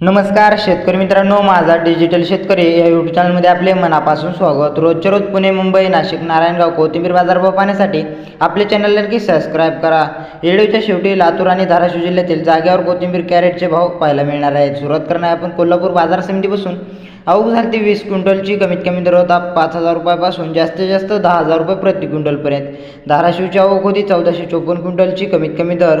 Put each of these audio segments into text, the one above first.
नमस्कार शेतकरी मित्रांनो माझा डिजिटल शेतकरी या यूट्यूब चॅनलमध्ये आपले मनापासून स्वागत. रोजच्या रोज पुणे मुंबई नाशिक नारायणगाव कोथिंबीर बाजारभाव पाहण्यासाठी आपले चॅनल नक्की सबस्क्राईब करा. व्हिडिओच्या शेवटी लातूर आणि धाराशिव जिल्ह्यातील जाग्यावर कोथिंबीर कॅरेटचे भाव पाहायला मिळणार आहेत. सुरुवात करणार आपण कोल्हापूर बाजार समितीपासून. आवक झाली ती वीस क्विंटलची कमीत कमी दर होता पाच हजार रुपयापासून जास्तीत जास्त दहा हजार रुपये प्रति क्विंटलपर्यंत. धाराशिवची आवक होती चौदाशे चोपन्न क्विंटलची कमीत कमी दर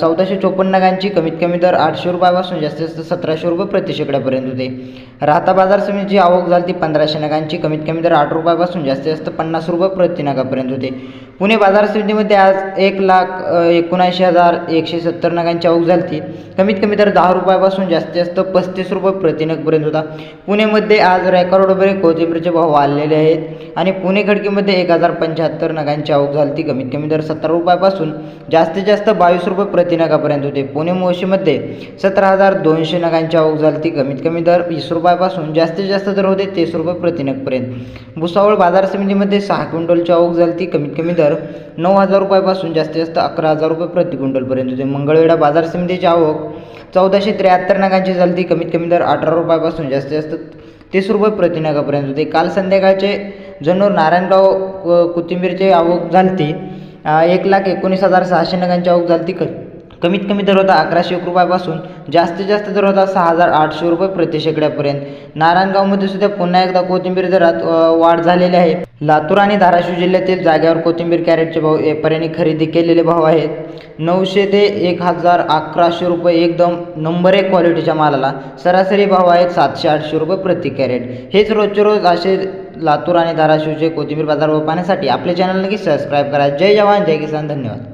चौदाशे चोपन्न नगांची कमीत कमी दर आठशे रुपयापासून जास्तीत जास्त सतराशे रुपये प्रति शेकड्यापर्यंत होते. राहता बाजार समितीची आवक झाली ती पंधराशे नगांची कमीत कमी दर आठ रुपयापासून जास्तीत जास्त पन्नास रुपये प्रति नगापर्यंत होते. पुणे बाजार समितीमध्ये आज एक लाख एकोणऐंशी हजार एकशे सत्तर नगांची आवक झाली ती कमीत कमी दर दहा रुपयापासून जास्तीत जास्त पस्तीस रुपये प्रति नगपर्यंत होता. पुणेमध्ये आज रेकॉर्ड वगैरे कोथिंबीरचे भाव वाढलेले आहेत आणि पुणे खडकीमध्ये एक हजार पंच्याहत्तर नगांची आवक झाली. ती कमीत कमी दर सतरा रुपयापासून जास्तीत जास्त बावीस रुपये प्रति नगापर्यंत होते. पुणे मोशीमध्ये सतरा हजार दोनशे नगांची आवक झाली. ती कमीत कमी दर वीस रुपयापासून जास्तीत जास्त दर होते तीस रुपये प्रतिनगपर्यंत भुसावळ बाजार समितीमध्ये सहा क्विंटलची आवक झाली. ती कमीत कमी दर नऊ हजार रुपयापासून जास्तीत जास्त अकरा हजार रुपये प्रति क्विंटलपर्यंत होते. मंगळवेढा बाजार समितीची आवक चौदाशे त्र्याहत्तर नगांची झाली ती कमीत कमी दर अठरा रुपयापासून जास्तीत जास्त तीस रुपये प्रति नगापर्यंत होते. काल संध्याकाळचे जणू नारायणगाव क- कोथिंबीरची आवक झाली ती एक लाख एकोणीस हजार सहाशे नगांची आवक झाली ती क कमीत कमी दर होता अकराशे एक रुपयापासून जास्तीत जास्त दर होता सहा हजार आठशे रुपये प्रति शेकड्यापर्यंत. नारायणगावमध्ये सुद्धा पुन्हा एकदा कोथिंबीर दरात वाढ झालेली आहे. लातूर आणि धाराशिव जिल्ह्यातील जाग्यावर कोथिंबीर कॅरेटचे भाव एपर्यंत खरेदी केलेले भाव आहेत. नऊशे ते एक हजार अकराशे रुपये एकदम नंबर एक क्वालिटीच्या मालाला सरासरी भाव आहेत सातशे आठशे रुपये प्रति कॅरेट. हेच रोजचे रोज असे लातूर आणि धाराशिवचे कोथिंबीर बाजार भाव पाहण्यासाठी आपले चॅनल नक्की सबस्क्राईब करा. जय जवान जय किसान धन्यवाद.